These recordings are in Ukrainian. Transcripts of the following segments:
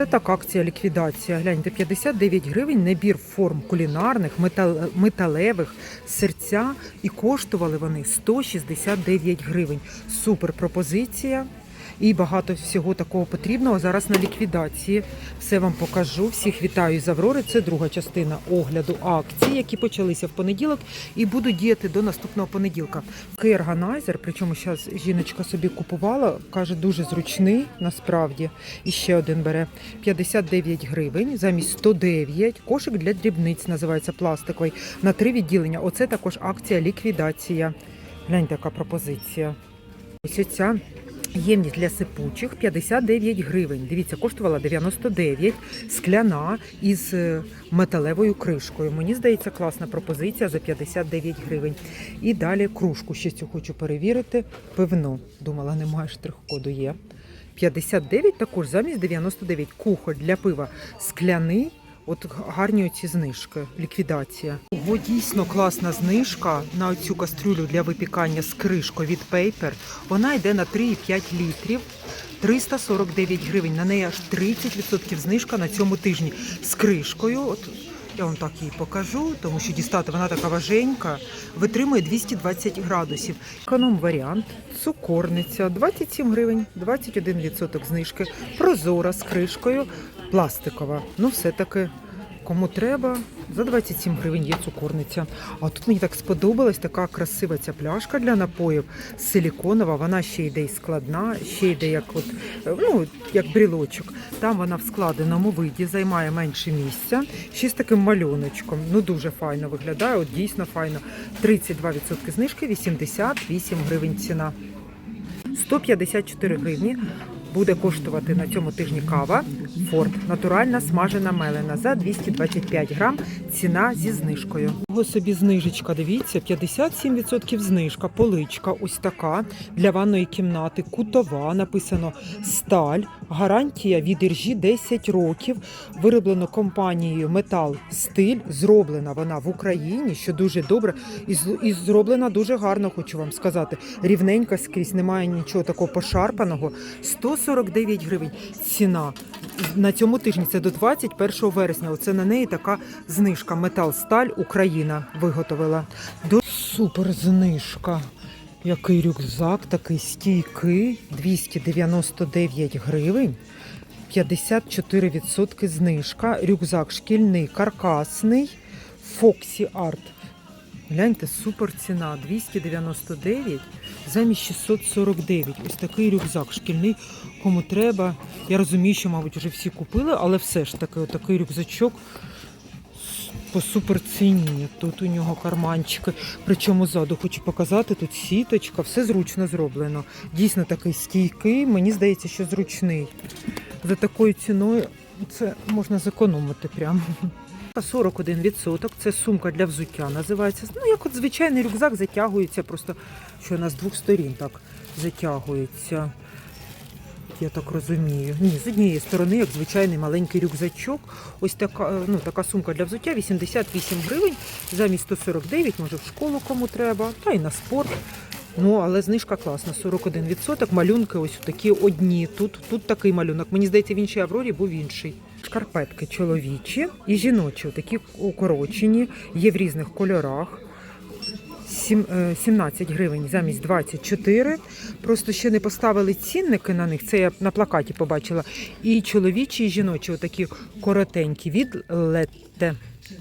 Це так акція ліквідація. Гляньте, 59 гривень набір форм кулінарних, метал- металевих, серця. І коштували вони 169 гривень. Супер пропозиція. І багато всього такого потрібного зараз на ліквідації. Все вам покажу. Всіх вітаю з Аврори. Це друга частина огляду акцій, які почалися в понеділок і будуть діяти до наступного понеділка. Такий органайзер, причому зараз жіночка собі купувала, каже, дуже зручний насправді. І ще один бере 59 гривень замість 109. Кошик для дрібниць називається пластиковий на три відділення. Оце також акція ліквідація. Гляньте, яка пропозиція. Ось оця ємність для сипучих 59 гривень. Дивіться, коштувала 99, скляна із е, металевою кришкою. Мені здається, класна пропозиція за 59 гривень. І далі кружку ще цю хочу перевірити. Пивно. Думала, немає штрих-коду є. 59 також замість 99. Кухоль для пива скляний. От гарні оці знижки, ліквідація. Бо дійсно класна знижка на цю кастрюлю для випікання з кришкою від Paper. Вона йде на 3,5 літрів. 349 гривень. На неї аж 30% знижка на цьому тижні з кришкою. От я вам так її покажу, тому що дістати вона така важенька, витримує 220 градусів. Економ варіант, цукорниця, 27 гривень, 21% знижки, прозора з кришкою, пластикова. Ну, все-таки кому треба, за 27 гривень є цукорниця. А тут мені так сподобалась така красива ця пляшка для напоїв, силіконова, вона ще йде і складна, ще йде як от, е, ну, як брілочок. Там вона в складеному виді, займає менше місця, ще з таким малюночком. Ну дуже файно виглядає, от дійсно файно. 32% знижки, 88 гривень ціна. 154 гривні буде коштувати на цьому тижні кава Форд. Натуральна смажена мелена за 225 грам. Ціна зі знижкою. Ого собі знижечка, дивіться, 57% знижка, поличка ось така для ванної кімнати, кутова, написано сталь, гарантія від іржі 10 років, вироблено компанією Метал Стиль, зроблена вона в Україні, що дуже добре, і, зроблена дуже гарно, хочу вам сказати. Рівненька скрізь, немає нічого такого пошарпаного. 149 гривень ціна. На цьому тижні це до 21 вересня. Оце на неї така знижка. Метал Сталь Україна виготовила. До супер знижка. Який рюкзак, такий стійкий, 299 гривень. 54% знижка. Рюкзак шкільний, каркасний, Foxy Art. Гляньте, супер ціна 299 замість 649. Ось такий рюкзак шкільний. Кому треба. Я розумію, що, мабуть, вже всі купили, але все ж таки, отакий рюкзачок по супер ціні. Тут у нього карманчики. Причому ззаду хочу показати, тут сіточка, все зручно зроблено. Дійсно такий стійкий, мені здається, що зручний. За такою ціною це можна зекономити прямо. 41% це сумка для взуття називається. Ну, як от звичайний рюкзак затягується, просто що вона з двох сторін так затягується. Я так розумію. Ні, з однієї сторони, як звичайний маленький рюкзачок. Ось така, ну, така сумка для взуття 88 гривень, замість 149, може в школу кому треба, та й на спорт. Ну, але знижка класна, 41%. Малюнки ось такі одні. Тут, тут такий малюнок. Мені здається, в іншій Аврорі був інший. Шкарпетки чоловічі і жіночі, такі укорочені, є в різних кольорах. Сім- е, 17 гривень замість 24. Просто ще не поставили цінники на них. Це я на плакаті побачила. І чоловічі, і жіночі, отакі коротенькі від Летте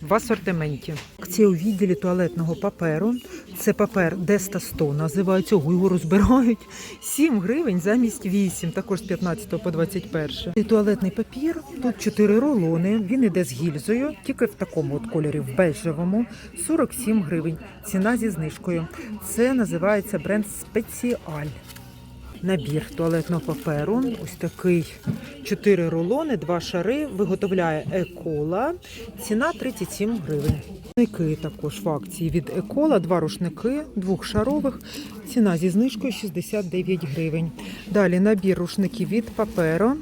в асортименті. Акція у відділі туалетного паперу. Це папер Деста 100 називається. Ого, його розбирають. 7 гривень замість 8, також з 15 по 21. І туалетний папір. Тут 4 рулони. Він іде з гільзою, тільки в такому от кольорі, в бежевому. 47 гривень. Ціна зі знижкою. Це називається бренд Спеціаль. Набір туалетного паперу. Ось такий 4 рулони, 2 шари. Виготовляє Екола. Ціна 37 гривень. Рушники також в акції від Екола. Два рушники двохшарових. Ціна зі знижкою 69 гривень. Далі набір рушників від паперу.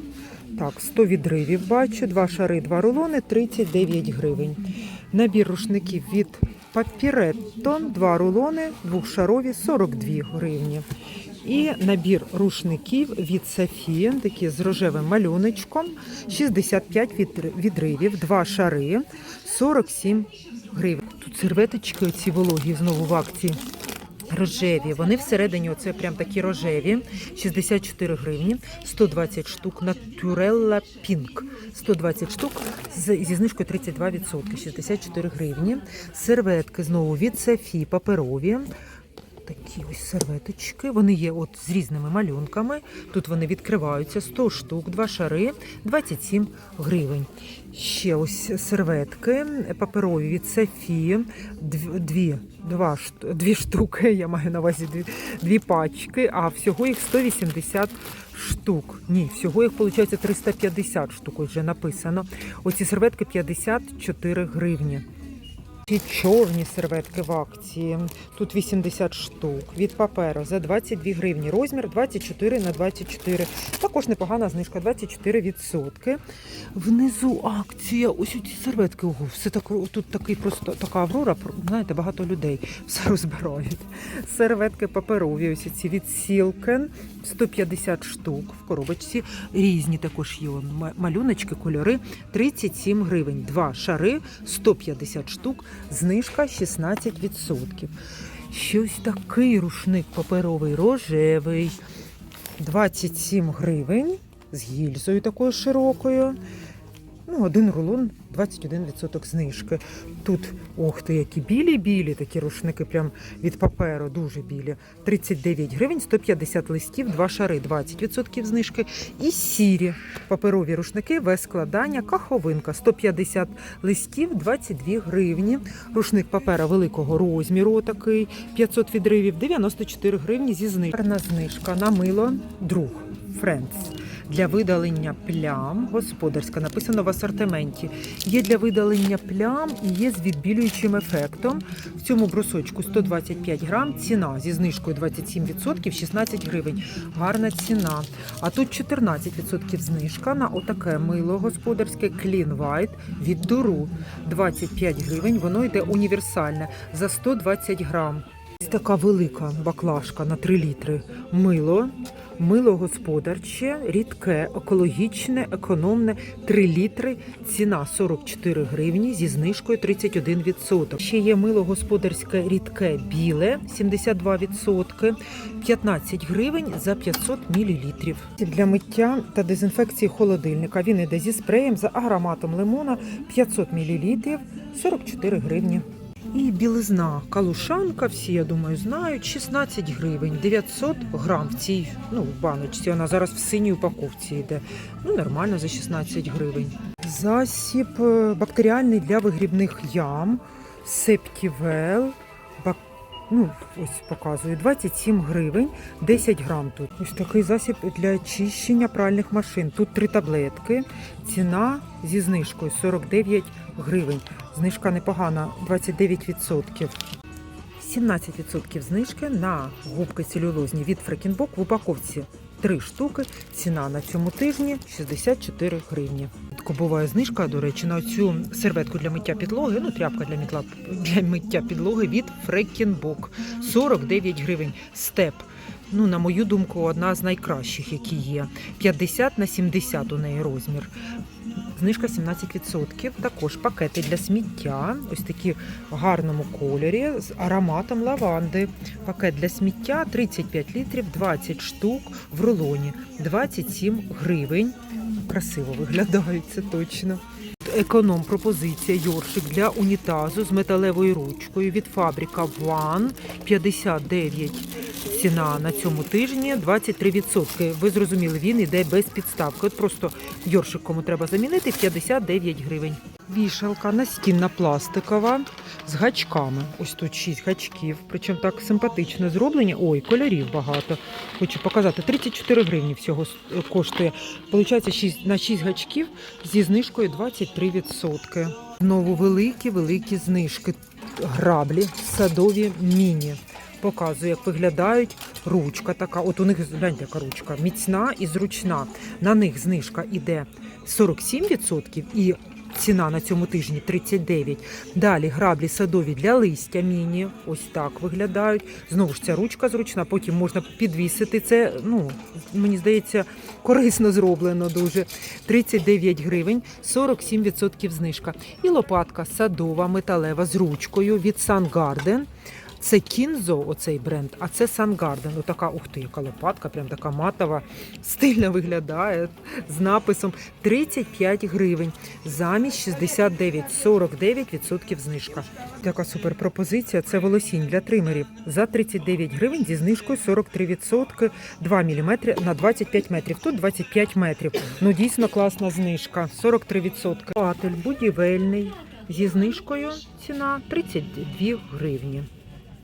Так, 100 відривів бачу, два шари, два рулони, 39 гривень. Набір рушників від Папіретто, два рулони, двохшарові, 42 гривні. І набір рушників від Софії, такі з рожевим малюночком, 65 відр- відривів, два шари, 47 гривень. Тут серветочки оці вологі знову в акції. Рожеві, вони всередині, оце прям такі рожеві, 64 гривні, 120 штук, Naturella Pink, 120 штук зі знижкою 32%, 64 гривні. Серветки знову від Софі, паперові. Такі ось серветочки. Вони є от з різними малюнками. Тут вони відкриваються 100 штук, два шари, 27 гривень. Ще ось серветки паперові від Софі. Дві, два, дві штуки, я маю на увазі дві, дві пачки, а всього їх 180 штук. Ні, всього їх виходить 350 штук, ось вже написано. Оці серветки 54 гривні. Ці чорні серветки в акції. Тут 80 штук від паперу за 22 гривні. Розмір 24 на 24. Також непогана знижка 24%. Внизу акція. Ось ці серветки. Ого, все так тут такий просто така аврора. Знаєте, багато людей все розбирають. Серветки паперові. Ось ці від Сілкен 150 штук в коробочці. Різні також є малюночки, кольори 37 гривень. Два шари 150 штук. Знижка 16%. Щось такий рушник паперовий рожевий. 27 гривень з гільзою такою широкою. Ну, один рулон 21% знижки. Тут, ох ти, які білі-білі такі рушники, прям від паперу, дуже білі. 39 гривень, 150 листів, два шари, 20% знижки. І сірі паперові рушники без складання, каховинка, 150 листів, 22 гривні. Рушник папера великого розміру, такий 500 відривів, 94 гривні зі знижкою. Гарна знижка на мило друг Friends. Для видалення плям господарська написано в асортименті. Є для видалення плям і є з відбілюючим ефектом. В цьому брусочку 125 грам. Ціна зі знижкою 27%, 16 гривень. Гарна ціна. А тут 14% знижка на отаке мило господарське Clean White від Дуру. 25 гривень. Воно йде універсальне за 120 грам. Така велика баклажка на 3 літри мило. Мило господарче, рідке, екологічне, економне 3 літри. Ціна 44 гривні зі знижкою 31%. Ще є мило господарське рідке біле 72%, 15 гривень за 500 мл. Для миття та дезінфекції холодильника він іде зі спреєм за ароматом лимона 500 мл 44 гривні. І білизна калушанка, всі, я думаю, знають, 16 гривень, 900 грам в цій ну, баночці. Вона зараз в синій упаковці йде. Ну, нормально за 16 гривень. Засіб е, бактеріальний для вигрібних ям, септівел. Бак... Ну, ось показую, 27 гривень, 10 грам тут. Ось такий засіб для очищення пральних машин. Тут три таблетки. Ціна зі знижкою 49 гривень. Знижка непогана, 29%. 17% знижки на губки целюлозні від Фрекінбок в упаковці. Три штуки. Ціна на цьому тижні 64 гривні. Буває знижка, до речі, на цю серветку для миття підлоги, ну тряпка для мітла для миття підлоги від Фрекінбок. 49 гривень. Степ. Ну, на мою думку, одна з найкращих, які є. 50 на 70 у неї розмір. Знижка 17%. Також пакети для сміття. Ось такі в гарному кольорі з ароматом лаванди. Пакет для сміття 35 літрів, 20 штук в рулоні, 27 гривень. Красиво виглядають це точно. Економ пропозиція Йоршик для унітазу з металевою ручкою від фабрика One 59 ціна на цьому тижні 23%. Ви зрозуміли, він іде без підставки. От просто Йоршик, кому треба замінити, 59 гривень. Вішалка настінна пластикова з гачками. Ось тут 6 гачків. Причому так симпатично зроблені. Ой, кольорів багато. Хочу показати. 34 гривні всього коштує. Получається 6, на 6 гачків зі знижкою 23%. Знову великі, великі знижки. Граблі садові міні. Показую, як виглядають ручка така. От у них гляньте, яка ручка міцна і зручна. На них знижка іде 47% і ціна на цьому тижні 39. Далі граблі садові для листя міні. Ось так виглядають. Знову ж ця ручка зручна, потім можна підвісити. Це, ну, мені здається, корисно зроблено дуже. 39 гривень, 47% знижка. І лопатка садова, металева з ручкою від Sun Garden. Це Кінзо, оцей бренд, а це Sun Garden. Ну така, ух ти, яка лопатка, прям така матова, стильно виглядає з написом 35 гривень. Замість 69, 49% знижка. Така супер пропозиція. Це волосінь для тримерів за 39 гривень зі знижкою 43%, 2 мм на 25 метрів. Тут 25 метрів. Ну дійсно класна знижка. 43%. Патель будівельний зі знижкою ціна 32 гривні.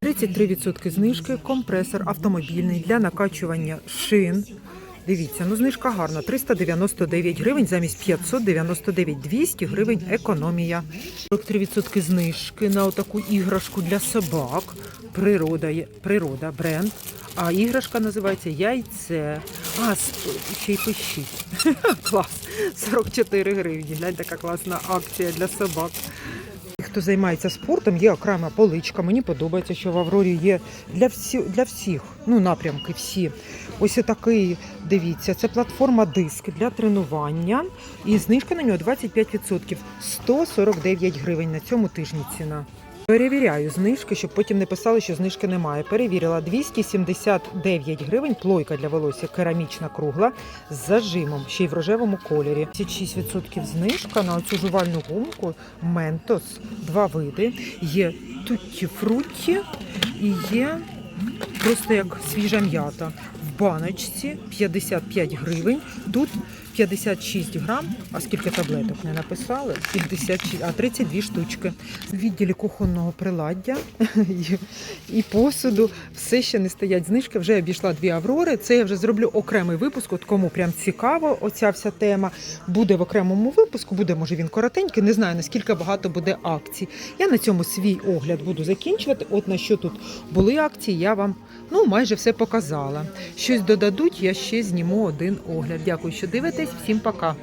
33% знижки, компресор автомобільний для накачування шин. Дивіться, ну знижка гарна. 399 гривень замість 599, 200 гривень економія. 43% знижки на отаку іграшку для собак. Природа, природа бренд. А іграшка називається яйце. А, ще й пишіть. Клас. 44 гривні. Глянь, така класна акція для собак. Хто займається спортом, є окрема поличка. Мені подобається, що в Аврорі є для всі, для всіх, ну напрямки всі. Ось такий, дивіться, це платформа диск для тренування. І знижка на нього 25%. 149 гривень на цьому тижні ціна. Перевіряю знижки, щоб потім не писали, що знижки немає. Перевірила 279 гривень, плойка для волосся керамічна кругла з зажимом, ще й в рожевому кольорі. 56% знижка на цю жувальну гумку Ментос. Два види. Є тутті фрутті і є просто як свіжа м'ята. В баночці 55 гривень. Тут 56 грам. А скільки таблеток не написали? 56, а 32 штучки. В відділі кухонного приладдя і- посуду все ще не стоять знижки. Вже обійшла дві аврори. Це я вже зроблю окремий випуск. От кому прям цікаво, оця вся тема буде в окремому випуску. Буде може він коротенький. Не знаю наскільки багато буде акцій. Я на цьому свій огляд буду закінчувати. От на що тут були акції, я вам ну майже все показала. Щось додадуть, я ще зніму один огляд. Дякую, що дивитесь. Всім пока.